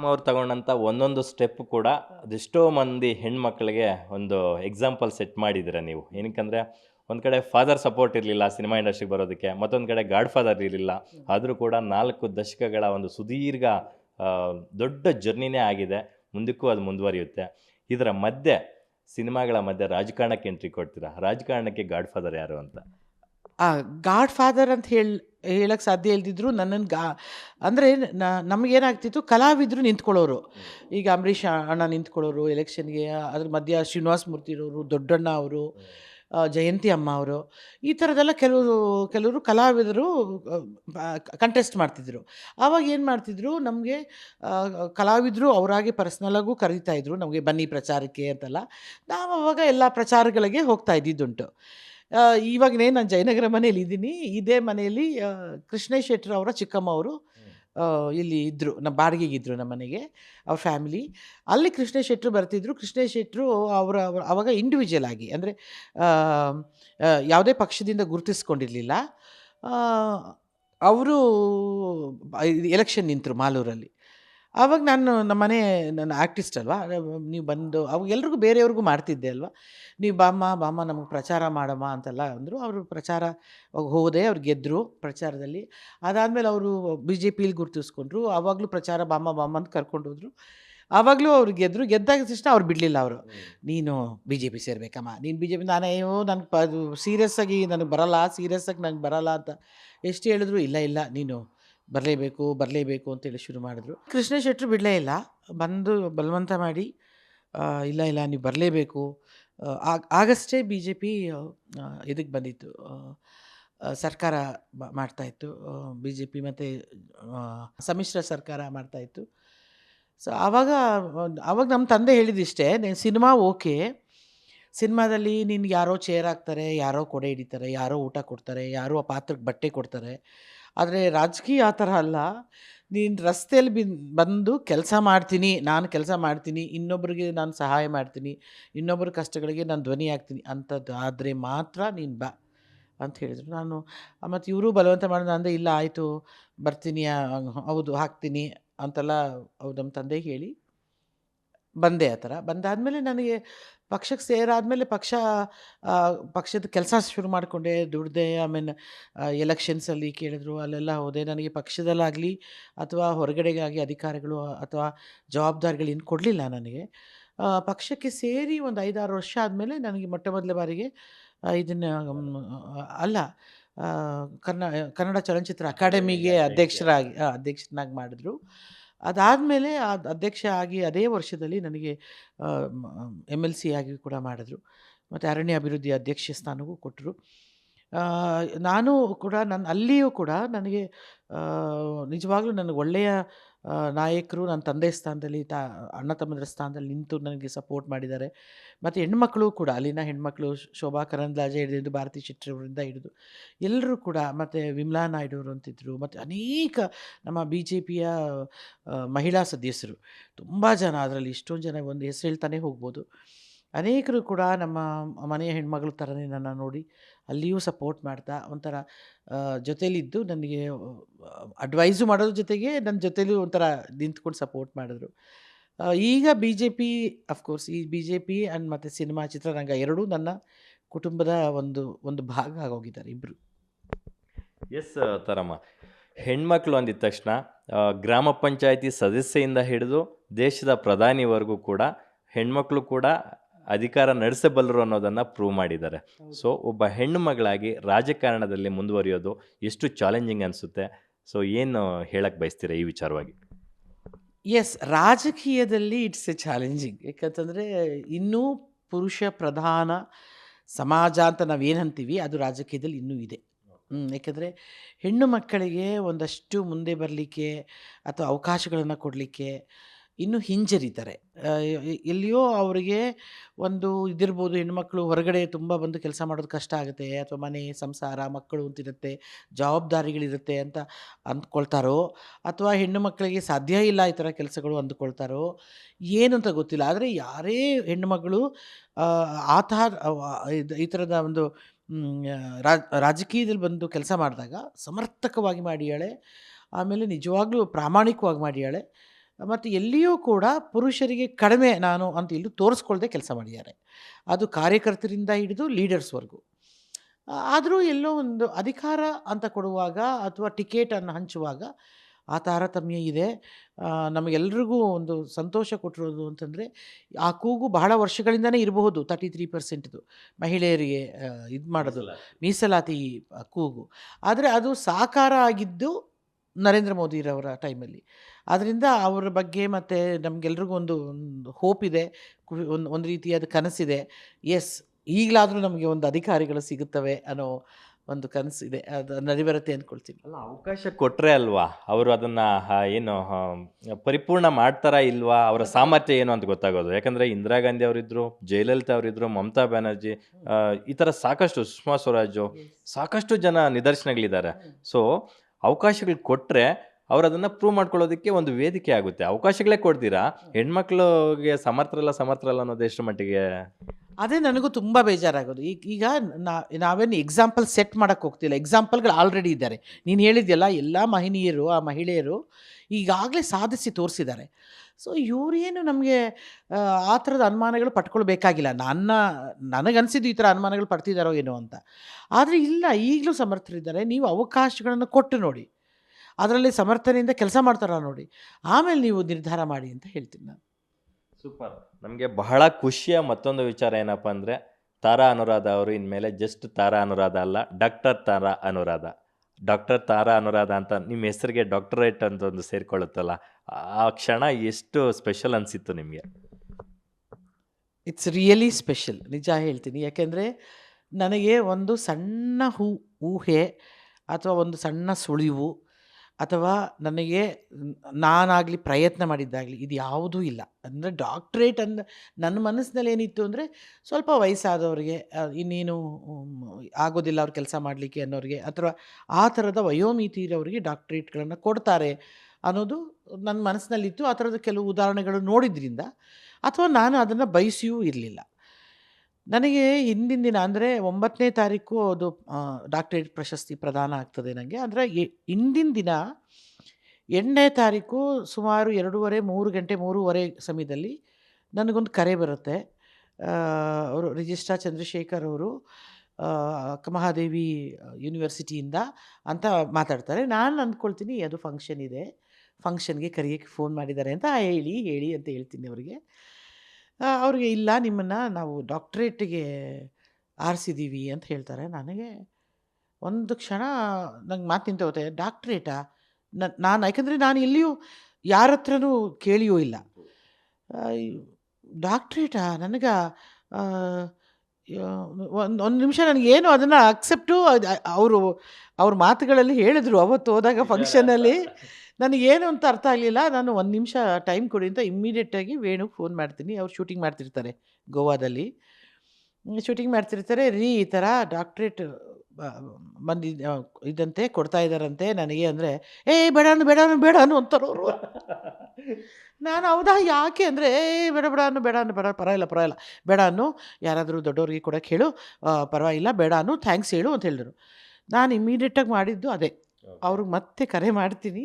Madam ಅವ್ರು ತಗೊಂಡಂಥ ಒಂದೊಂದು step ಕೂಡ ಅದೆಷ್ಟೋ ಮಂದಿ ಹೆಣ್ಮಕ್ಳಿಗೆ ಒಂದು ಎಕ್ಸಾಂಪಲ್ ಸೆಟ್ ಮಾಡಿದ್ದೀರ ನೀವು. ಏನಕ್ಕಂದರೆ, ಒಂದು ಕಡೆ ಫಾದರ್ ಸಪೋರ್ಟ್ ಇರಲಿಲ್ಲ ಸಿನಿಮಾ ಇಂಡಸ್ಟ್ರಿಗೆ ಬರೋದಕ್ಕೆ, ಮತ್ತೊಂದು ಕಡೆ ಗಾಡ್ ಫಾದರ್ ಇರಲಿಲ್ಲ. ಆದರೂ ಕೂಡ ನಾಲ್ಕು ದಶಕಗಳ ಒಂದು ಸುದೀರ್ಘ ದೊಡ್ಡ ಜರ್ನಿನೇ ಆಗಿದೆ. ಮುಂದಕ್ಕೂ ಅದು ಮುಂದುವರಿಯುತ್ತೆ. ಇದರ ಮಧ್ಯೆ, ಸಿನಿಮಾಗಳ ಮಧ್ಯೆ ರಾಜಕಾರಣಕ್ಕೆ ಎಂಟ್ರಿ ಕೊಡ್ತೀರಾ? ರಾಜಕಾರಣಕ್ಕೆ ಗಾಡ್ ಫಾದರ್ ಯಾರು ಅಂತ? ಆ ಗಾಡ್ ಫಾದರ್ ಅಂತ ಹೇಳಿ ಹೇಳಕ್ಕೆ ಸಾಧ್ಯ ಇಲ್ದಿದ್ರು ನನ್ನನ್ನು ಗಾ ಅಂದರೆ ನಮಗೇನಾಗ್ತಿತ್ತು ಕಲಾವಿದರು ನಿಂತ್ಕೊಳ್ಳೋರು. ಈಗ ಅಂಬರೀಷ್ ಅಣ್ಣ ನಿಂತ್ಕೊಳ್ಳೋರು ಎಲೆಕ್ಷನ್ಗೆ ಅದ್ರ ಮಧ್ಯ ಶ್ರೀನಿವಾಸ ಮೂರ್ತಿ ಇರೋರು ದೊಡ್ಡಣ್ಣ ಅವರು ಜಯಂತಿ ಅಮ್ಮ ಅವರು ಈ ಥರದೆಲ್ಲ ಕೆಲವರು ಕೆಲವರು ಕಲಾವಿದರು ಕಂಟೆಸ್ಟ್ ಮಾಡ್ತಿದ್ರು. ಆವಾಗ ಏನು ಮಾಡ್ತಿದ್ರು ನಮಗೆ ಕಲಾವಿದರು ಅವರಾಗಿ ಪರ್ಸ್ನಲಾಗೂ ಕರೀತಾ ಇದ್ರು ನಮಗೆ ಬನ್ನಿ ಪ್ರಚಾರಕ್ಕೆ ಅಂತೆಲ್ಲ. ನಾವು ಅವಾಗ ಎಲ್ಲ ಪ್ರಚಾರಗಳಿಗೆ ಹೋಗ್ತಾ ಇದ್ದಿದ್ದುಂಟು. ಇವಾಗನೇ ನಾನು ಜಯನಗರ ಮನೇಲಿ ಇದ್ದೀನಿ. ಇದೇ ಮನೆಯಲ್ಲಿ ಕೃಷ್ಣ ಕೃಷ್ಣೇಶ್ ಶೆಟ್ಟರ್ ಅವರ ಚಿಕ್ಕಮ್ಮ ಅವರು ಇಲ್ಲಿ ಇದ್ದರು ನಮ್ಮ ಬಾಡಿಗೆಗೆ ಇದ್ದರು ನಮ್ಮ ಮನೆಗೆ, ಅವ್ರ ಫ್ಯಾಮಿಲಿ. ಅಲ್ಲಿ ಕೃಷ್ಣೇಶ್ ಶೆಟ್ಟರು ಬರ್ತಿದ್ರು. ಕೃಷ್ಣೇಶ್ ಶೆಟ್ಟರು ಅವರ, ಅವಾಗ ಇಂಡಿವಿಜುವಲ್ ಆಗಿ, ಅಂದರೆ ಯಾವುದೇ ಪಕ್ಷದಿಂದ ಗುರುತಿಸ್ಕೊಂಡಿರಲಿಲ್ಲ. ಅವರು ಎಲೆಕ್ಷನ್ ನಿಂತರು ಮಾಲೂರಲ್ಲಿ. ಆವಾಗ ನಾನು ನಮ್ಮ ಮನೆ ನನ್ನ ಆರ್ಟಿಸ್ಟ್ ಅಲ್ವಾ? ನೀವು ಬಂದು ಅವಾಗ ಎಲ್ರಿಗೂ ಬೇರೆಯವ್ರಿಗೂ ಮಾಡ್ತಿದ್ದೆ ಅಲ್ವಾ? ನೀವು ಬಾಮ್ಮ ಬಾಮ್ಮ ನಮಗೆ ಪ್ರಚಾರ ಮಾಡಮ್ಮ ಅಂತೆಲ್ಲ ಅಂದರು. ಅವರು ಪ್ರಚಾರ ಹೋದೆ ಅವ್ರು ಗೆದ್ದರು ಪ್ರಚಾರದಲ್ಲಿ. ಅದಾದಮೇಲೆ ಅವರು ಬಿ ಜೆ ಪಿಲಿ ಗುರುತಿಸ್ಕೊಂಡ್ರು. ಆವಾಗಲೂ ಪ್ರಚಾರ ಬಾಮ್ಮ ಬಾಮ್ಮ ಅಂತ ಕರ್ಕೊಂಡು ಹೋದ್ರು. ಆವಾಗಲೂ ಅವ್ರು ಗೆದ್ದರು ಗೆದ್ದಾಗ ತಕ್ಷಣ ಅವ್ರು ಬಿಡಲಿಲ್ಲ ಅವರು. ನೀನು ಬಿ ಜೆ ಪಿ ಸೇರ್ಬೇಕಮ್ಮ. ನೀನು ಬಿ ಜೆ ಪಿ ನಾನು ಅಯ್ಯೋ ನನಗೆ ಪ ಸೀರಿಯಸ್ಸಾಗಿ ನನಗೆ ಬರಲ್ಲ ಸೀರಿಯಸ್ಸಾಗಿ ನಂಗೆ ಬರಲ್ಲ ಅಂತ ಎಷ್ಟು ಹೇಳಿದ್ರು ಇಲ್ಲ ಇಲ್ಲ ನೀನು ಬರಲೇಬೇಕು ಬರಲೇಬೇಕು ಅಂತೇಳಿ ಶುರು ಮಾಡಿದ್ರು. ಕೃಷ್ಣ ಶೆಟ್ಟರು ಬಿಡಲೇ ಇಲ್ಲ. ಬಂದು ಬಲವಂತ ಮಾಡಿ ಇಲ್ಲ ಇಲ್ಲ, ನೀವು ಬರಲೇಬೇಕು. ಆಗಷ್ಟೇ ಬಿ ಜೆ ಪಿ ಇದಕ್ಕೆ ಬಂದಿತ್ತು? ಸರ್ಕಾರ ಮಾಡ್ತಾಯಿತ್ತು ಬಿ ಜೆ ಪಿ ಮತ್ತು ಸಮ್ಮಿಶ್ರ ಸರ್ಕಾರ ಮಾಡ್ತಾಯಿತ್ತು ಸೊ ಆವಾಗ ಆವಾಗ ನಮ್ಮ ತಂದೆ ಹೇಳಿದಿಷ್ಟೇ ನೀನು ಸಿನಿಮಾ ಓಕೆ. ಸಿನಿಮಾದಲ್ಲಿ ನಿನ್ಗೆ ಯಾರೋ ಚೇರ್ ಹಾಕ್ತಾರೆ, ಯಾರೋ ಕೊಡೆ ಹಿಡಿತಾರೆ, ಯಾರೋ ಊಟ ಕೊಡ್ತಾರೆ, ಯಾರೋ ಆ ಪಾತ್ರಕ್ಕೆ ಬಟ್ಟೆ ಕೊಡ್ತಾರೆ. ಆದರೆ ರಾಜಕೀಯ ಆ ಥರ ಅಲ್ಲ. ನೀನು ರಸ್ತೆಯಲ್ಲಿ ಬಿನ್, ಬಂದು ಕೆಲಸ ಮಾಡ್ತೀನಿ, ನಾನು ಕೆಲಸ ಮಾಡ್ತೀನಿ, ಇನ್ನೊಬ್ರಿಗೆ ನಾನು ಸಹಾಯ ಮಾಡ್ತೀನಿ ಇನ್ನೊಬ್ಬರ ಕಷ್ಟಗಳಿಗೆ ನಾನು ಧ್ವನಿ ಆಗ್ತೀನಿ ಅಂಥದ್ದು ಆದರೆ ಮಾತ್ರ ನೀನು ಬಾ ಅಂತ ಹೇಳಿದರು. ನಾನು ಮತ್ತು ಇವರು ಬಲವಂತ ಮಾಡೋದು ಅಂದರೆ ಇಲ್ಲ, ಆಯಿತು, ಬರ್ತೀನಿ ಹೌದು, ಹಾಕ್ತೀನಿ ಅಂತೆಲ್ಲ ಅವ್ರು ನಮ್ಮ ತಂದೆ ಹೇಳಿ ಬಂದೆ ಆ ಥರ ಬಂದಾದಮೇಲೆ ನನಗೆ ಪಕ್ಷಕ್ಕೆ ಸೇರಾದಮೇಲೆ ಪಕ್ಷ ಪಕ್ಷದ ಕೆಲಸ ಶುರು ಮಾಡಿಕೊಂಡೆ. ದುಡ್ದೆ ಆಮೇಲೆ ಎಲೆಕ್ಷನ್ಸಲ್ಲಿ ಕೇಳಿದ್ರು. ಅಲ್ಲೆಲ್ಲ ಹೋದೆ. ನನಗೆ ಪಕ್ಷದಲ್ಲಾಗಲಿ ಅಥವಾ ಹೊರಗಡೆಗಾಗಿ ಅಧಿಕಾರಿಗಳು ಅಥವಾ ಜವಾಬ್ದಾರಿಗಳು ಏನು ಕೊಡಲಿಲ್ಲ ನನಗೆ. ಪಕ್ಷಕ್ಕೆ ಸೇರಿ ಒಂದು ಐದಾರು ವರ್ಷ ಆದಮೇಲೆ ನನಗೆ ಮೊಟ್ಟ ಮೊದಲ ಬಾರಿಗೆ ಇದನ್ನು ಅಲ್ಲ ಕನ್ನ ಕನ್ನಡ ಚಲನಚಿತ್ರ ಅಕಾಡೆಮಿಗೆ ಅಧ್ಯಕ್ಷರಾಗಿ ಅಧ್ಯಕ್ಷರನ್ನಾಗಿ ಮಾಡಿದ್ರು. ಅದಾದಮೇಲೆ ಅಧ್ಯಕ್ಷ ಆಗಿ ಅದೇ ವರ್ಷದಲ್ಲಿ ನನಗೆ ಎಂ ಎಲ್ ಸಿ ಆಗಿ ಕೂಡ ಮಾಡಿದ್ರು. ಮತ್ತು ಅರಣ್ಯ ಅಭಿವೃದ್ಧಿ ಅಧ್ಯಕ್ಷ ಸ್ಥಾನಕ್ಕೂ ಕೊಟ್ಟರು. ನಾನು ಕೂಡ ನನ್ನ ಅಲ್ಲಿಯೂ ಕೂಡ ನನಗೆ ನಿಜವಾಗ್ಲೂ ನನಗೆ ಒಳ್ಳೆಯ ನಾಯಕರು ನನ್ನ ತಂದೆ ಸ್ಥಾನದಲ್ಲಿ, ತಾ, ಅಣ್ಣ ತಮ್ಮದ್ರ ಸ್ಥಾನದಲ್ಲಿ ನಿಂತು ನನಗೆ ಸಪೋರ್ಟ್ ಮಾಡಿದ್ದಾರೆ. ಮತ್ತು ಹೆಣ್ಮಕ್ಳು ಕೂಡ, ಅಲ್ಲಿನ ಹೆಣ್ಮಕ್ಳು ಶೋಭಾ ಕರಂದ್ಲಾಜೆ ಹಿಡಿದು ಭಾರತಿ ಶೆಟ್ಟಿಯವರಿಂದ ಹಿಡಿದು. ಎಲ್ಲರೂ ಕೂಡ ಮತ್ತು ವಿಮಲಾ ನಾಯ್ಡು ಅಂತಿದ್ದರು ಮತ್ತು ಅನೇಕ ನಮ್ಮ ಬಿ ಜೆ ಪಿಯ ಮಹಿಳಾ ಸದಸ್ಯರು. ತುಂಬ ಜನ ಅದರಲ್ಲಿ ಇಷ್ಟೊಂದು ಜನ ಒಂದು ಹೆಸರು ಹೇಳ್ತಾನೆ ಹೋಗ್ಬೋದು. ಅನೇಕರು ಕೂಡ ನಮ್ಮ ಮನೆಯ ಹೆಣ್ಮಗಳ ಥರನೇ ನನ್ನ ನೋಡಿ ಅಲ್ಲಿಯೂ ಸಪೋರ್ಟ್ ಮಾಡ್ತಾ ಒಂಥರ ಜೊತೇಲಿದ್ದು ನನಗೆ ಅಡ್ವೈಸು ಮಾಡೋದ್ರ ಜೊತೆಗೆ ನನ್ನ ಜೊತೇಲಿ ಒಂಥರ ನಿಂತ್ಕೊಂಡು ಸಪೋರ್ಟ್ ಮಾಡಿದ್ರು. ಈಗ B J P of course ಈ ಬಿ ಜೆ ಪಿ ಆ್ಯಂಡ್ ಮತ್ತು ಸಿನಿಮಾ ಚಿತ್ರರಂಗ ಎರಡೂ ನನ್ನ ಕುಟುಂಬದ ಒಂದು ಒಂದು ಭಾಗ ಆಗೋಗಿದ್ದಾರೆ ಇಬ್ಬರು ಎಸ್ ತರಮ್ಮ. ಹೆಣ್ಮಕ್ಳು ಅಂದಿದ ತಕ್ಷಣ ಗ್ರಾಮ ಪಂಚಾಯತಿ ಸದಸ್ಯೆಯಿಂದ ಹಿಡಿದು ದೇಶದ ಪ್ರಧಾನಿವರೆಗೂ ಕೂಡ, ಹೆಣ್ಮಕ್ಳು ಕೂಡ ಅಧಿಕಾರ ನಡೆಸಬಲ್ಲರು ಅನ್ನೋದನ್ನು ಪ್ರೂವ್ ಮಾಡಿದ್ದಾರೆ. ಸೊ ಒಬ್ಬ ಹೆಣ್ಣು ಮಗಳಾಗಿ ರಾಜಕಾರಣದಲ್ಲಿ ಮುಂದುವರಿಯೋದು ಎಷ್ಟು ಚಾಲೆಂಜಿಂಗ್ ಅನಿಸುತ್ತೆ? ಸೊ ಏನು ಹೇಳಕ್ಕೆ ಬಯಸ್ತೀರಾ ಈ ವಿಚಾರವಾಗಿ? ಎಸ್ ರಾಜಕೀಯದಲ್ಲಿ ಇಟ್ಸ್ ಎ ಚಾಲೆಂಜಿಂಗ್ ಯಾಕಂತಂದರೆ ಇನ್ನೂ ಪುರುಷ ಪ್ರಧಾನ ಸಮಾಜ ಅಂತ ನಾವೇನಂತೀವಿ ಅದು ರಾಜಕೀಯದಲ್ಲಿ ಇನ್ನೂ ಇದೆ. ಹ್ಮ್, ಯಾಕಂದರೆ ಹೆಣ್ಣು ಮಕ್ಕಳಿಗೆ ಒಂದಷ್ಟು ಮುಂದೆ ಬರಲಿಕ್ಕೆ ಅಥವಾ ಅವಕಾಶಗಳನ್ನು ಕೊಡಲಿಕ್ಕೆ ಇನ್ನೂ ಹಿಂಜರಿತಾರೆ. ಎಲ್ಲಿಯೋ ಅವರಿಗೆ ಒಂದು ಇದಿರ್ಬೋದು ಹೆಣ್ಮಕ್ಳು ಹೊರಗಡೆ ತುಂಬ ಬಂದು ಕೆಲಸ ಮಾಡೋದು ಕಷ್ಟ ಆಗುತ್ತೆ. ಅಥವಾ ಮನೆ ಸಂಸಾರ ಮಕ್ಕಳು ಅಂತಿರುತ್ತೆ ಜವಾಬ್ದಾರಿಗಳಿರುತ್ತೆ ಅಂತ ಅಂದ್ಕೊಳ್ತಾರೋ ಅಥವಾ ಹೆಣ್ಣು ಮಕ್ಕಳಿಗೆ ಸಾಧ್ಯ ಇಲ್ಲ ಈ ಥರ ಕೆಲಸಗಳು ಅಂದ್ಕೊಳ್ತಾರೋ ಏನು ಅಂತ ಗೊತ್ತಿಲ್ಲ. ಆದರೆ ಯಾರೇ ಹೆಣ್ಣುಮಗಳು ಆ, ಥರ ಈ ಥರದ ಒಂದು ರಾಜಕೀಯದಲ್ಲಿ ಬಂದು ಕೆಲಸ ಮಾಡಿದಾಗ ಸಮರ್ಥಕವಾಗಿ ಮಾಡಿಯಾಳೆ ಆಮೇಲೆ ನಿಜವಾಗ್ಲೂ ಪ್ರಾಮಾಣಿಕವಾಗಿ ಮಾಡಿಯಾಳೆ ಮತ್ತು ಎಲ್ಲಿಯೂ ಕೂಡ ಪುರುಷರಿಗೆ ಕಡಿಮೆ ನಾನು ಅಂತ ಇಲ್ಲಿ ತೋರಿಸ್ಕೊಳ್ದೆ ಕೆಲಸ ಮಾಡಿದ್ದಾರೆ. ಅದು ಕಾರ್ಯಕರ್ತರಿಂದ ಹಿಡಿದು ಲೀಡರ್ಸ್ವರೆಗೂ ಆದರೂ ಎಲ್ಲೋ ಒಂದು ಅಧಿಕಾರ ಅಂತ ಕೊಡುವಾಗ ಅಥವಾ ಟಿಕೆಟನ್ನು ಹಂಚುವಾಗ ಆ ತಾರತಮ್ಯ ಇದೆ. ನಮಗೆಲ್ರಿಗೂ ಒಂದು ಸಂತೋಷ ಕೊಟ್ಟಿರೋದು ಅಂತಂದರೆ ಆ ಕೂಗು ಬಹಳ ವರ್ಷಗಳಿಂದನೇ ಇರಬಹುದು ತರ್ಟಿ ತ್ರೀ ಪರ್ಸೆಂಟ್ದು ಮಹಿಳೆಯರಿಗೆ ಇದು ಮಾಡೋದಿಲ್ಲ ಮೀಸಲಾತಿ. ಕೂಗು. ಆದರೆ ಅದು ಸಾಕಾರ ಆಗಿದ್ದು ನರೇಂದ್ರ ಮೋದಿರವರ ಟೈಮಲ್ಲಿ. ಆದ್ದರಿಂದ ಅವರ ಬಗ್ಗೆ ಮತ್ತು ನಮಗೆಲ್ರಿಗೂ ಒಂದು ಒಂದು ಹೋಪ್ ಇದೆ ಒಂದು ಒಂದು ರೀತಿಯಾದ ಕನಸಿದೆ. ಎಸ್ ಈಗಲಾದರೂ ನಮಗೆ ಒಂದು ಅಧಿಕಾರಿಗಳು ಸಿಗುತ್ತವೆ ಅನ್ನೋ ಒಂದು ಕನಸಿದೆ. ಅದು ನಡಿಬರುತ್ತೆ ಅಂದ್ಕೊಳ್ತೀನಿ ಅಲ್ಲ ಅವಕಾಶ ಕೊಟ್ಟರೆ ಅಲ್ವಾ? ಅವರು ಅದನ್ನು ಏನು ಪರಿಪೂರ್ಣ ಮಾಡ್ತಾರಾ ಇಲ್ವಾ? ಅವರ ಸಾಮರ್ಥ್ಯ ಏನು ಅಂತ ಗೊತ್ತಾಗೋದು. ಯಾಕಂದರೆ ಇಂದಿರಾ ಗಾಂಧಿ ಅವರಿದ್ದರು ಜಯಲಲಿತಾ ಅವರಿದ್ದರು ಮಮತಾ ಬ್ಯಾನರ್ಜಿ ಈ ಥರ ಸಾಕಷ್ಟು ಸುಷ್ಮಾ ಸ್ವರಾಜು ಸಾಕಷ್ಟು ಜನ ನಿದರ್ಶನಗಳಿದ್ದಾರೆ. ಸೊ ಅವಕಾಶಗಳು ಕೊಟ್ರೆ ಅವ್ರು ಅದನ್ನು ಪ್ರೂವ್ ಮಾಡ್ಕೊಳ್ಳೋದಕ್ಕೆ ಒಂದು ವೇದಿಕೆ ಆಗುತ್ತೆ. ಅವಕಾಶಗಳೇ ಕೊಡ್ತೀರಾ? ಹೆಣ್ಮಕ್ಳಿಗೆ ಸಮರ್ಥರಲ್ಲ ಸಮರ್ಥರಲ್ಲ ಅನ್ನೋದು ಎಷ್ಟು ಮಟ್ಟಿಗೆ? ಅದೇ ನನಗೂ ತುಂಬ ಬೇಜಾರಾಗೋದು. ಈಗ ಈಗ ನಾ, ನಾವೇನು ಎಕ್ಸಾಂಪಲ್ ಸೆಟ್ ಮಾಡೋಕ್ಕೆ ಹೋಗ್ತಿಲ್ಲ. ಎಕ್ಸಾಂಪಲ್ಗಳು ಆಲ್ರೆಡಿ ಇದ್ದಾರೆ. ನೀನು ಹೇಳಿದ್ಯಲ್ಲ, ಎಲ್ಲ ಮಹಿಳೆಯರು ಆ ಮಹಿಳೆಯರು ಈಗಾಗಲೇ ಸಾಧಿಸಿ ತೋರಿಸಿದ್ದಾರೆ. ಸೊ ಇವರೇನು ನಮಗೆ, ಆ ಥರದ ಅನುಮಾನಗಳು ಪಟ್ಕೊಳ್ಬೇಕಾಗಿಲ್ಲ. ನನ್ನ, ನನಗನ್ಸಿದ್ದು ಈ ಥರ ಅನುಮಾನಗಳು ಪಡ್ತಿದ್ದಾರೋ ಏನೋ ಅಂತ. ಆದರೆ ಇಲ್ಲ, ಈಗಲೂ ಸಮರ್ಥರಿದ್ದಾರೆ. ನೀವು ಅವಕಾಶಗಳನ್ನು ಕೊಟ್ಟು ನೋಡಿ. ಅದರಲ್ಲಿ ಸಮರ್ಥನೆಯಿಂದ ಕೆಲಸ ಮಾಡ್ತಾರ ನೋಡಿ. ಆಮೇಲೆ ನೀವು ನಿರ್ಧಾರ ಮಾಡಿ ಅಂತ ಹೇಳ್ತೀನಿ ನಾನು. ಸೂಪರ್. ನಮಗೆ ಬಹಳ ಖುಷಿಯ ಮತ್ತೊಂದು ವಿಚಾರ ಏನಪ್ಪ ಅಂದರೆ ತಾರಾ ಅನುರಾಧ ಅವರು ಇನ್ಮೇಲೆ ಜಸ್ಟ್ ತಾರಾ ಅನುರಾಧ ಅಲ್ಲ ಡಾಕ್ಟರ್ ತಾರಾ ಅನುರಾಧ. ಡಾಕ್ಟರ್ ತಾರಾ ಅನುರಾಧ ಅಂತ ನಿಮ್ಮ ಹೆಸರಿಗೆ ಡಾಕ್ಟರೇಟ್ ಅಂತ ಒಂದು ಸೇರಿಕೊಳ್ಳುತ್ತಲ್ಲ ಆ ಕ್ಷಣ ಎಷ್ಟು ಸ್ಪೆಷಲ್ ಅನಿಸಿತ್ತು ನಿಮಗೆ? ಇಟ್ಸ್ ರಿಯಲಿ ಸ್ಪೆಷಲ್ ನಿಜ ಹೇಳ್ತೀನಿ. ಯಾಕೆಂದರೆ ನನಗೆ ಒಂದು ಸಣ್ಣ ಹೂ ಊಹೆ ಅಥವಾ ಒಂದು ಸಣ್ಣ ಸುಳಿವು ಅಥವಾ ನನಗೆ ನಾನಾಗಲಿ ಪ್ರಯತ್ನ ಮಾಡಿದ್ದಾಗಲಿ ಇದು ಯಾವುದೂ ಇಲ್ಲ. ಅಂದರೆ ಡಾಕ್ಟ್ರೇಟ್ ಅಂದ ನನ್ನ ಮನಸ್ಸಿನಲ್ಲಿ ಏನಿತ್ತು ಅಂದರೆ ಸ್ವಲ್ಪ ವಯಸ್ಸಾದವ್ರಿಗೆ ಇನ್ನೇನು ಆಗೋದಿಲ್ಲ ಅವ್ರು ಕೆಲಸ ಮಾಡಲಿಕ್ಕೆ ಅನ್ನೋರಿಗೆ ಅಥವಾ ಆ ಥರದ ವಯೋಮಿತಿ ಇರೋರಿಗೆ ಡಾಕ್ಟ್ರೇಟ್ಗಳನ್ನು ಕೊಡ್ತಾರೆ ಅನ್ನೋದು ನನ್ನ ಮನಸ್ಸಿನಲ್ಲಿತ್ತು. ಆ ಥರದ ಕೆಲವು ಉದಾಹರಣೆಗಳು ನೋಡಿದ್ರಿಂದ ಅಥವಾ ನಾನು ಅದನ್ನು ಬಯಸಿಯೂ ಇರಲಿಲ್ಲ. ನನಗೆ ಹಿಂದಿನ ದಿನ ಅಂದರೆ ಒಂಬತ್ತನೇ ತಾರೀಕು ಅದು ಡಾಕ್ಟರೇಟ್ ಪ್ರಶಸ್ತಿ ಪ್ರದಾನ ಆಗ್ತದೆ ನನಗೆ ಅಂದರೆ ಹಿಂದಿನ ದಿನ ಎಂಟನೇ ತಾರೀಕು ಸುಮಾರು ಎರಡೂವರೆ, ಮೂರು ಗಂಟೆ, ಮೂರುವರೆ ಸಮಯದಲ್ಲಿ ನನಗೊಂದು ಕರೆ ಬರುತ್ತೆ. ಅವರು ರಿಜಿಸ್ಟ್ರಾರ್ ಚಂದ್ರಶೇಖರ್ ಅವರು ಕಮಹಾದೇವಿ ಯೂನಿವರ್ಸಿಟಿಯಿಂದ ಅಂತ ಮಾತಾಡ್ತಾರೆ. ನಾನು ಅಂದ್ಕೊಳ್ತೀನಿ ಅದು ಫಂಕ್ಷನ್ ಇದೆ. ಫಂಕ್ಷನ್ಗೆ ಕರೆಯೋಕ್ಕೆ ಫೋನ್ ಮಾಡಿದ್ದಾರೆ ಅಂತ ಹೇಳಿ ಹೇಳಿ ಅಂತ ಹೇಳ್ತೀನಿ ಅವರಿಗೆ. ಆ, ಅವ್ರಿಗೆ ಇಲ್ಲ ನಿಮ್ಮನ್ನು ನಾವು ಡಾಕ್ಟ್ರೇಟಿಗೆ ಆರಿಸಿದ್ದೀವಿ ಅಂತ ಹೇಳ್ತಾರೆ. ನನಗೆ ಒಂದು ಕ್ಷಣ ನಂಗೆ ಮಾತು ನಿಂತು ಹೋಗುತ್ತೆ ಡಾಕ್ಟ್ರೇಟಾ ನಾನು ಯಾಕಂದರೆ ನಾನು ಇಲ್ಲಿಯೂ ಯಾರ ಹತ್ರನೂ ಕೇಳಿಯೂ ಇಲ್ಲ. ಡಾಕ್ಟ್ರೇಟಾ? ನನಗೆ ಒಂದು ಒಂದು ನಿಮಿಷ ನನಗೇನು ಅದನ್ನು ಅಕ್ಸೆಪ್ಟು ಅವರು ಅವ್ರ ಮಾತುಗಳಲ್ಲಿ ಹೇಳಿದರು ಅವತ್ತು ಹೋದಾಗ ಫಂಕ್ಷನಲ್ಲಿ ನನಗೇನು ಅಂತ ಅರ್ಥ ಆಗಲಿಲ್ಲ. ನಾನು ಒಂದು ನಿಮಿಷ ಟೈಮ್ ಕೊಡಿ ಅಂತ ಇಮ್ಮಿಡಿಯೇಟಾಗಿ ವೇಣುಗೆ ಫೋನ್ ಮಾಡ್ತೀನಿ. ಅವ್ರು ಶೂಟಿಂಗ್ ಮಾಡ್ತಿರ್ತಾರೆ ಗೋವಾದಲ್ಲಿ. ಶೂಟಿಂಗ್ ಮಾಡ್ತಿರ್ತಾರೆ. ರೀ ಈ ಥರ ಡಾಕ್ಟ್ರೇಟ್ ಬಂದಿ ಇದಂತೆ ಕೊಡ್ತಾ ಇದ್ದಾರಂತೆ ನನಗೆ ಅಂದರೆ ಏ ಬೇಡಾನು ಬೇಡಾನು ಬೇಡನು ಅಂತಾರವರು ನಾನು ಹೌದಾ ಯಾಕೆ ಅಂದರೆ ಏ ಬೇಡ ಬೇಡ ಅನ್ನು ಬೇಡ ಪರವಾಗಿಲ್ಲ ಪರವಾಗಿಲ್ಲ. ಬೇಡ ಅನ್ನು ಯಾರಾದರೂ ದೊಡ್ಡವ್ರಿಗೆ ಕೊಡೋಕ್ಕೆ ಹೇಳು. ಪರವಾಗಿಲ್ಲ ಬೇಡ ಅನ್ನು ಥ್ಯಾಂಕ್ಸ್ ಹೇಳು ಅಂತ ಹೇಳಿದ್ರು. ನಾನು ಇಮ್ಮಿಡಿಯೇಟಾಗಿ ಮಾಡಿದ್ದು ಅದೇ. ಅವ್ರಿಗೆ ಮತ್ತೆ ಕರೆ ಮಾಡ್ತೀನಿ.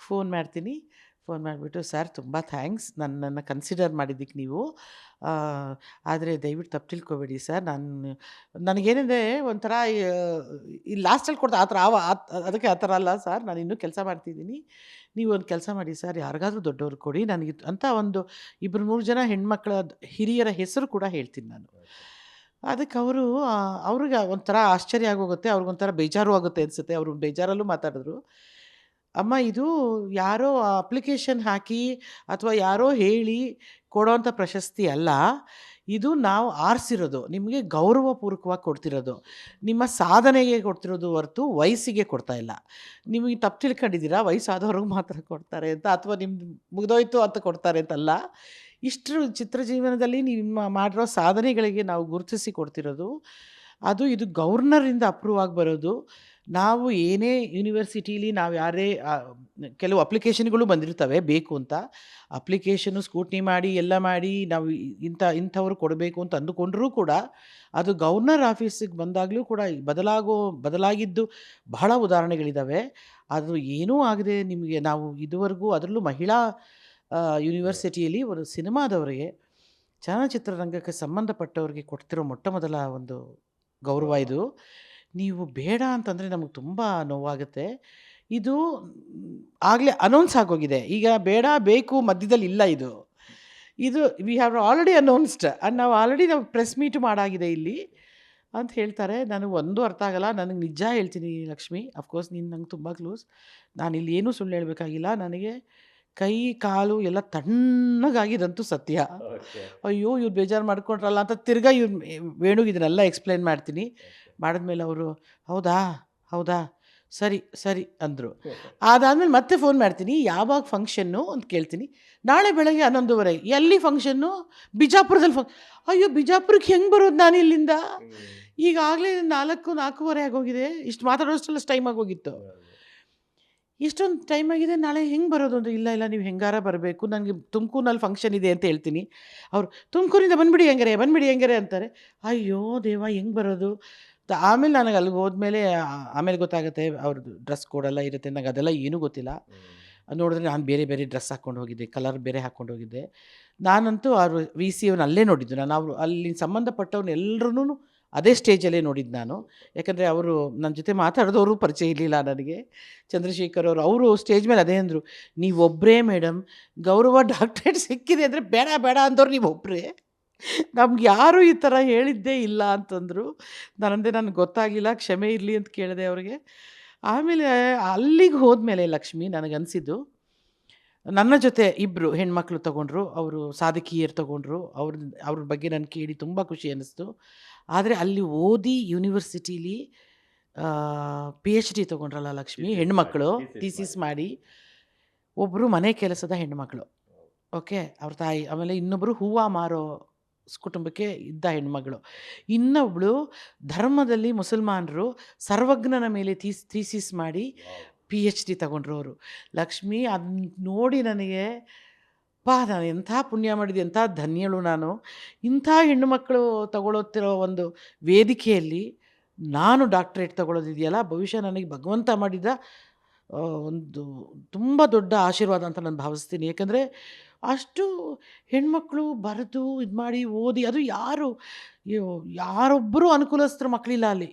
ಫೋನ್ ಮಾಡ್ತೀನಿ. ಫೋನ್ ಮಾಡಿಬಿಟ್ಟು, ಸರ್ ತುಂಬ ಥ್ಯಾಂಕ್ಸ್. ನನ್ನನ್ನು ಕನ್ಸಿಡರ್ ಮಾಡಿದ್ದಕ್ಕೆ ನೀವು. ಆದರೆ ದಯವಿಟ್ಟು ತಪ್ಪು ತಿಳ್ಕೊಬೇಡಿ ಸರ್. ನಾನು, ನನಗೇನಿದೆ ಒಂಥರ, ಈ ಲಾಸ್ಟಲ್ಲಿ ಕೊಡ್ತಾ ಆ ಥರ ಆವ ಅದಕ್ಕೆ ಆ ಥರ ಅಲ್ಲ ಸರ್. ನಾನು ಇನ್ನೂ ಕೆಲಸ ಮಾಡ್ತಿದ್ದೀನಿ. ನೀವು ಒಂದು ಕೆಲಸ ಮಾಡಿ ಸರ್. ಯಾರಿಗಾದರೂ ದೊಡ್ಡವ್ರು ಕೊಡಿ. ನನಗೆ ಅಂತ ಒಂದು ಇಬ್ಬರು ಮೂರು ಜನ ಹೆಣ್ಮಕ್ಳ ಹಿರಿಯರ ಹೆಸರು ಕೂಡ ಹೇಳ್ತೀನಿ ನಾನು. ಅದಕ್ಕೆ ಅವರು ಅವ್ರಿಗೆ ಒಂಥರ ಆಶ್ಚರ್ಯ ಆಗೋಗುತ್ತೆ. ಅವ್ರಿಗೊಂಥರ ಬೇಜಾರು ಆಗುತ್ತೆ ಅನಿಸುತ್ತೆ. ಅವರು ಬೇಜಾರಲ್ಲೂ ಮಾತಾಡಿದ್ರು. ಅಮ್ಮ ಇದು ಯಾರೋ ಅಪ್ಲಿಕೇಶನ್ ಹಾಕಿ ಅಥವಾ ಯಾರೋ ಹೇಳಿ ಕೊಡೋವಂಥ ಪ್ರಶಸ್ತಿ ಅಲ್ಲ. ಇದು ನಾವು ಆರಿಸಿರೋದು. ನಿಮಗೆ ಗೌರವಪೂರ್ವಕವಾಗಿ ಕೊಡ್ತಿರೋದು. ನಿಮ್ಮ ಸಾಧನೆಗೆ ಕೊಡ್ತಿರೋದು ಹೊರತು ವಯಸ್ಸಿಗೆ ಕೊಡ್ತಾ ಇಲ್ಲ. ನಿಮಗೆ ತಪ್ಪು ತಿಳ್ಕೊಂಡಿದ್ದೀರಾ? ವಯಸ್ಸಾದವ್ರಿಗೆ ಮಾತ್ರ ಕೊಡ್ತಾರೆ ಅಂತ ಅಥವಾ ನಿಮ್ದು ಮುಗಿದೋಯ್ತು ಅಂತ ಕೊಡ್ತಾರೆ ಅಂತಲ್ಲ. ಇಷ್ಟು ಚಿತ್ರ ಜೀವನದಲ್ಲಿ ನಿಮ್ಮ ಮಾಡಿರೋ ಸಾಧನೆಗಳಿಗೆ ನಾವು ಗುರುತಿಸಿ ಕೊಡ್ತಿರೋದು. ಅದು ಇದು ಗೌರ್ನರಿಂದ ಅಪ್ರೂವ್ ಆಗಿ ಬರೋದು. ನಾವು ಏನೇ ಯೂನಿವರ್ಸಿಟೀಲಿ ನಾವು ಯಾರೇ ಕೆಲವು ಅಪ್ಲಿಕೇಶನ್ಗಳು ಬಂದಿರ್ತವೆ, ಬೇಕು ಅಂತ. ಅಪ್ಲಿಕೇಶನು ಸ್ಕೂಟ್ನಿ ಮಾಡಿ, ಎಲ್ಲ ಮಾಡಿ, ನಾವು ಇಂಥ, ಇಂಥವ್ರು ಕೊಡಬೇಕು ಅಂತ ಅಂದುಕೊಂಡರೂ ಕೂಡ ಅದು ಗವರ್ನರ್ ಆಫೀಸಿಗೆ ಬಂದಾಗಲೂ ಕೂಡ ಬದಲಾಗೋ, ಬದಲಾಗಿದ್ದು ಬಹಳ ಉದಾಹರಣೆಗಳಿದ್ದಾವೆ ಅದು ಏನೂ ಆಗದೆ ನಿಮಗೆ ನಾವು ಇದುವರೆಗೂ ಅದರಲ್ಲೂ ಮಹಿಳಾ ಯೂನಿವರ್ಸಿಟಿಯಲ್ಲಿ ಒಂದು ಸಿನಿಮಾದವರಿಗೆ ಚಲನಚಿತ್ರರಂಗಕ್ಕೆ ಸಂಬಂಧಪಟ್ಟವರಿಗೆ ಕೊಡ್ತಿರೋ ಮೊಟ್ಟ ಮೊದಲ ಒಂದು ಗೌರವ ಇದು. ನೀವು ಬೇಡ ಅಂತಂದರೆ ನಮಗೆ ತುಂಬ ನೋವಾಗುತ್ತೆ. ಇದು ಆಗಲೇ ಅನೌನ್ಸ್ ಆಗೋಗಿದೆ. ಈಗ ಬೇಡ ಬೇಕು ಮಧ್ಯದಲ್ಲಿ ಇಲ್ಲ ಇದು. ಇದು we have already announced and ನಾವು ಆಲ್ರೆಡಿ ನಾವು ಪ್ರೆಸ್ ಮೀಟ್ ಮಾಡಾಗಿದೆ ಇಲ್ಲಿ ಅಂತ ಹೇಳ್ತಾರೆ. ನನಗೆ ಒಂದು ಅರ್ಥ ಆಗಲ್ಲ. ನನಗೆ ನಿಜ ಹೇಳ್ತೀನಿ ಲಕ್ಷ್ಮಿ. ಅಫ್ಕೋರ್ಸ್ ನೀನು ನಂಗೆ ತುಂಬ ಕ್ಲೋಸ್ ನಾನು ಇಲ್ಲಿ ಏನೂ ಸುಳ್ಳು ಹೇಳಬೇಕಾಗಿಲ್ಲ. ನನಗೆ ಕೈ ಕಾಲು ಎಲ್ಲ ತಣ್ಣಗಾಗಿದಂತೂ ಸತ್ಯ. ಅಯ್ಯೋ ಇವ್ರು ಬೇಜಾರು ಮಾಡ್ಕೊಂಡ್ರಲ್ಲ ಅಂತ ತಿರ್ಗಾ ಇವ್ರು ವೇಣುಗೆ ಇದನ್ನೆಲ್ಲ ಎಕ್ಸ್ಪ್ಲೈನ್ ಮಾಡ್ತೀನಿ. ಮಾಡಿದ್ಮೇಲೆ ಅವರು ಹೌದಾ? ಹೌದಾ? ಸರಿ ಸರಿ ಅಂದರು. ಅದಾದಮೇಲೆ ಮತ್ತೆ ಫೋನ್ ಮಾಡ್ತೀನಿ ಯಾವಾಗ ಫಂಕ್ಷನ್ನು? ಅಂತ ಕೇಳ್ತೀನಿ. ನಾಳೆ ಬೆಳಗ್ಗೆ ಹನ್ನೊಂದುವರೆ. ಎಲ್ಲಿ ಫಂಕ್ಷನ್ನು? ಬಿಜಾಪುರದಲ್ಲಿ ಫಂಕ್ ಅಯ್ಯೋ ಬಿಜಾಪುರಕ್ಕೆ ಹೆಂಗೆ ಬರೋದು ನಾನು ಇಲ್ಲಿಂದ? ಈಗಾಗಲೇ ನಾಲ್ಕು ನಾಲ್ಕೂವರೆ ಆಗೋಗಿದೆ. ಇಷ್ಟು ಮಾತಾಡೋಷ್ಟೆಲ್ಲ ಟೈಮ್ ಆಗೋಗಿತ್ತು. ಇಷ್ಟೊಂದು ಟೈಮ್ ಆಗಿದೆ ನಾಳೆ ಹೆಂಗೆ ಬರೋದು ಅಂದರೆ ಇಲ್ಲ ಇಲ್ಲ ನೀವು ಹೆಂಗಾರ ಬರಬೇಕು ನನಗೆ ತುಮಕೂರಿನಲ್ಲಿ ಫಂಕ್ಷನ್ ಇದೆ ಅಂತ ಹೇಳ್ತೀನಿ. ಅವರು ತುಮಕೂರಿಂದ ಬಂದ್ಬಿಡಿ ಹೆಂಗಾರೆ ಬಂದ್ಬಿಡಿ ಹೆಂಗಾರೆ ಅಂತಾರೆ. ಅಯ್ಯೋ ದೇವ ಹೆಂಗೆ ಬರೋದು? ಆಮೇಲೆ ನನಗೆ ಅಲ್ಲಿಗೆ ಹೋದ್ಮೇಲೆ ಆಮೇಲೆ ಗೊತ್ತಾಗುತ್ತೆ ಅವ್ರದ್ದು ಡ್ರೆಸ್ ಕೋಡೆಲ್ಲ ಇರುತ್ತೆ ನನಗೆ ಅದೆಲ್ಲ ಏನೂ ಗೊತ್ತಿಲ್ಲ. ಅದ್ ನೋಡಿದ್ರೆ ನಾನು ಬೇರೆ ಬೇರೆ ಡ್ರೆಸ್ ಹಾಕ್ಕೊಂಡು ಹೋಗಿದ್ದೆ ಕಲರ್ ಬೇರೆ ಹಾಕ್ಕೊಂಡು ಹೋಗಿದ್ದೆ. ನಾನಂತೂ ಅವರು ವಿ ಸಿ ಅವ್ರನ್ನ ಅಲ್ಲೇ ನೋಡಿದ್ದು ನಾನು. ಅವರು ಅಲ್ಲಿ ಸಂಬಂಧಪಟ್ಟವ್ರನ್ನ ಎಲ್ಲರೂ ಅದೇ ಸ್ಟೇಜಲ್ಲೇ ನೋಡಿದ್ದು ನಾನು. ಯಾಕಂದರೆ ಅವರು ನನ್ನ ಜೊತೆ ಮಾತಾಡಿದವರು ಪರಿಚಯ ಇರಲಿಲ್ಲ ನನಗೆ. ಚಂದ್ರಶೇಖರ್ ಅವರು ಅವರು ಸ್ಟೇಜ್ ಮೇಲೆ ಅದೇ ಅಂದರು ನೀವೊಬ್ಬರೇ ಮೇಡಮ್ ಗೌರವ ಡಾಕ್ಟ್ರೇಟ್ ಸಿಕ್ಕಿದೆ ಅಂದರೆ ಬೇಡ ಬೇಡ ಅಂದವ್ರು ನೀವೊಬ್ಬರೇ ನಮ್ಗೆ ಯಾರು ಈ ಥರ ಹೇಳಿದ್ದೇ ಇಲ್ಲ ಅಂತಂದರು. ನನ್ನದೇ ನನಗೆ ಗೊತ್ತಾಗಿಲ್ಲ ಕ್ಷಮೆ ಇರಲಿ ಅಂತ ಕೇಳಿದೆ ಅವ್ರಿಗೆ. ಆಮೇಲೆ ಅಲ್ಲಿಗೆ ಹೋದ್ಮೇಲೆ ಲಕ್ಷ್ಮಿ ನನಗನ್ಸಿದ್ದು ನನ್ನ ಜೊತೆ ಇಬ್ಬರು ಹೆಣ್ಮಕ್ಳು ತೊಗೊಂಡ್ರು ಅವರು ಸಾಧಕಿಯರು ತೊಗೊಂಡ್ರು ಅವ್ರ ಅವ್ರ ಬಗ್ಗೆ ನಾನು ಕೇಳಿ ತುಂಬ ಖುಷಿ ಅನ್ನಿಸ್ತು ಆದರೆ ಅಲ್ಲಿ ಓದಿ ಯೂನಿವರ್ಸಿಟೀಲಿ ಪಿ ಎಚ್ ಡಿ ತೊಗೊಂಡ್ರಲ್ಲ ಲಕ್ಷ್ಮಿ ಹೆಣ್ಮಕ್ಳು ಥೀಸಿಸ್ ಮಾಡಿ. ಒಬ್ಬರು ಮನೆ ಕೆಲಸದ ಹೆಣ್ಮಕ್ಳು ಓಕೆ? ಅವ್ರ ತಾಯಿ ಆಮೇಲೆ ಇನ್ನೊಬ್ಬರು ಹೂವು ಮಾರೋ ಕುಟುಂಬಕ್ಕೆ ಇದ್ದ ಹೆಣ್ಮಗಳು. ಇನ್ನೊಬ್ಬಳು ಧರ್ಮದಲ್ಲಿ ಮುಸಲ್ಮಾನರು ಸರ್ವಜ್ಞನ ಮೇಲೆ ತೀಸ್ ಥೀಸಿಸ್ ಮಾಡಿ ಪಿ ಎಚ್ ಡಿ ತಗೊಂಡ್ರು ಅವರು. ಲಕ್ಷ್ಮಿ ಅದನ್ನ ನೋಡಿ ನನಗೆ ಪಾ ನಾನು ಎಂಥ ಪುಣ್ಯ ಮಾಡಿದೆ ಎಂಥ ಧನ್ಯಳು ನಾನು. ಇಂಥ ಹೆಣ್ಣುಮಕ್ಕಳು ತಗೊಳ್ಳುತ್ತಿರೋ ಒಂದು ವೇದಿಕೆಯಲ್ಲಿ ನಾನು ಡಾಕ್ಟ್ರೇಟ್ ತಗೊಳ್ಳೋದಿದೆಯಲ್ಲ ಭವಿಷ್ಯ ನನಗೆ ಭಗವಂತ ಮಾಡಿದ ಒಂದು ತುಂಬ ದೊಡ್ಡ ಆಶೀರ್ವಾದ ಅಂತ ನಾನು ಭಾವಿಸ್ತೀನಿ. ಯಾಕಂದರೆ ಅಷ್ಟು ಹೆಣ್ಮಕ್ಳು ಬರೆದು ಇದು ಮಾಡಿ ಓದಿ, ಅದು ಯಾರು ಯಾರೊಬ್ಬರೂ ಅನುಕೂಲಸ್ಥರು ಮಕ್ಕಳಿಲ್ಲ ಅಲ್ಲಿ.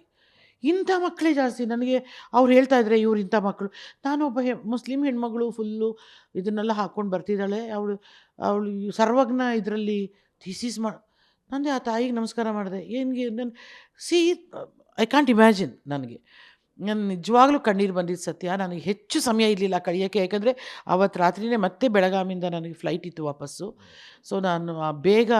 ಇಂಥ ಮಕ್ಕಳೇ ಜಾಸ್ತಿ. ನನಗೆ ಅವ್ರು ಹೇಳ್ತಾ ಇದ್ದಾರೆ ಇವ್ರು ಇಂಥ ಮಕ್ಕಳು ನಾನೊಬ್ಬ ಹೆ, ಮುಸ್ಲಿಂ ಹೆಣ್ಮಗಳು ಫುಲ್ಲು ಇದನ್ನೆಲ್ಲ ಹಾಕ್ಕೊಂಡು ಬರ್ತಿದ್ದಾಳೆ. ಅವಳು ಅವಳು ಸರ್ವಜ್ಞ ಇದರಲ್ಲಿ ಥೀಸಿಸ್ ಮಾಡಿ ನಂದೆ ಆ ತಾಯಿಗೆ ನಮಸ್ಕಾರ ಮಾಡಿದೆ. ಏನಿಗೆ ನನ್ನ ಸಿ ಐ ಕಾಂಟ್ ಇಮ್ಯಾಜಿನ್ ನನಗೆ. ನಾನು ನಿಜವಾಗ್ಲೂ ಕಣ್ಣೀರು ಬಂದಿದ್ದು ಸತ್ಯ. ನನಗೆ ಹೆಚ್ಚು ಸಮಯ ಇರಲಿಲ್ಲ ಕಳಿಯೋಕ್ಕೆ. ಯಾಕಂದರೆ ಅವತ್ತು ರಾತ್ರಿನೇ ಮತ್ತೆ ಬೆಳಗಾಮಿಂದ ನನಗೆ ಫ್ಲೈಟ್ ಇತ್ತು ವಾಪಸ್ಸು. ಸೊ ನಾನು ಬೇಗ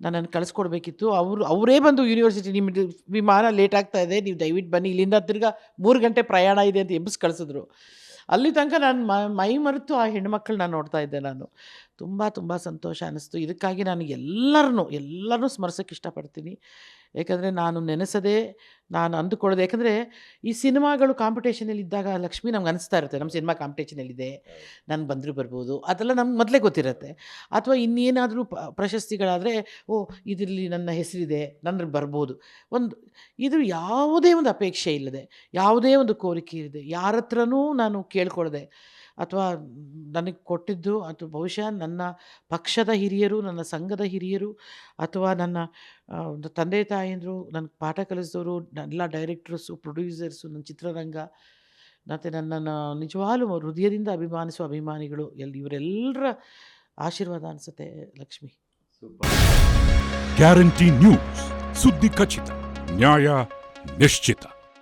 ನನ್ನನ್ನು ಕಳಿಸ್ಕೊಡ್ಬೇಕಿತ್ತು. ಅವರು, ಅವರೇ ಬಂದು ಯೂನಿವರ್ಸಿಟಿ ನಿಮ್ಮದು ವಿಮಾನ ಲೇಟ್ ಆಗ್ತಾ ಇದೆ. ನೀವು ದಯವಿಟ್ಟು ಬನ್ನಿ. ಇಲ್ಲಿಂದ ತಿರ್ಗಾ ಮೂರು ಗಂಟೆ ಪ್ರಯಾಣ ಇದೆ ಅಂತ ಎಬ್ಬಿಸಿ ಕಳಿಸಿದ್ರು. ಅಲ್ಲಿ ತನಕ ನಾನು ಮೈ ಮರೆತು ಆ ಹೆಣ್ಮಕ್ಳು ನಾನು ನೋಡ್ತಾ ಇದ್ದೆ ನಾನು. ತುಂಬ ತುಂಬ ಸಂತೋಷ ಅನ್ನಿಸ್ತು. ಇದಕ್ಕಾಗಿ ನಾನು ಎಲ್ಲರನ್ನೂ ಎಲ್ಲರನ್ನೂ ಸ್ಮರಿಸೋಕ್ಕೆ ಇಷ್ಟಪಡ್ತೀನಿ. ಏಕೆಂದರೆ ನಾನು ನೆನೆಸದೆ ನಾನು ಅಂದುಕೊಳ್ಳೋದು ಯಾಕಂದರೆ ಈ ಸಿನಿಮಾಗಳು ಕಾಂಪಿಟೇಷನಲ್ಲಿ ಇದ್ದಾಗ ಲಕ್ಷ್ಮಿ ನಮ್ಗೆ ಅನಿಸ್ತಾ ಇರುತ್ತೆ. ನಮ್ಮ ಸಿನಿಮಾ ಕಾಂಪಿಟೇಷನಲ್ಲಿದೆ ನಾನು ಬಂದರೂ ಬರ್ಬೋದು ಅದೆಲ್ಲ ನಮ್ಗೆ ಮೊದಲೇ ಗೊತ್ತಿರುತ್ತೆ. ಅಥವಾ ಇನ್ನೇನಾದರೂ ಪ ಪ್ರಶಸ್ತಿಗಳಾದರೆ ಓ ಇದರಲ್ಲಿ ನನ್ನ ಹೆಸರಿದೆ ನನ್ನ ಬರ್ಬೋದು. ಒಂದು ಇದು ಯಾವುದೇ ಒಂದು ಅಪೇಕ್ಷೆ ಇಲ್ಲದೆ ಯಾವುದೇ ಒಂದು ಕೋರಿಕೆ ಇಲ್ಲದೆ ಯಾರ ಹತ್ರನೂ ನಾನು ಕೇಳ್ಕೊಳ್ದೆ. ಅಥವಾ ನನಗೆ ಕೊಟ್ಟಿದ್ದು ಅಥವಾ ಬಹುಶಃ ನನ್ನ ಪಕ್ಷದ ಹಿರಿಯರು, ನನ್ನ ಸಂಘದ ಹಿರಿಯರು ಅಥವಾ ನನ್ನ ತಂದೆ ತಾಯಂದರು ನನಗೆ ಪಾಠ ಕಲಿಸಿದವರು ಎಲ್ಲ ಡೈರೆಕ್ಟರ್ಸು, ಪ್ರೊಡ್ಯೂಸರ್ಸು ನನ್ನ ಚಿತ್ರರಂಗ, ಮತ್ತು ನನ್ನನ್ನು ನಿಜವಾಗ್ಲೂ ಹೃದಯದಿಂದ ಅಭಿಮಾನಿಸುವ ಅಭಿಮಾನಿಗಳು ಎಲ್ಲಿ ಇವರೆಲ್ಲರ ಆಶೀರ್ವಾದ ಅನಿಸುತ್ತೆ ಲಕ್ಷ್ಮಿ. Guarantee news. ಸುದ್ದಿ ಖಚಿತ, ನ್ಯಾಯ ನಿಶ್ಚಿತ.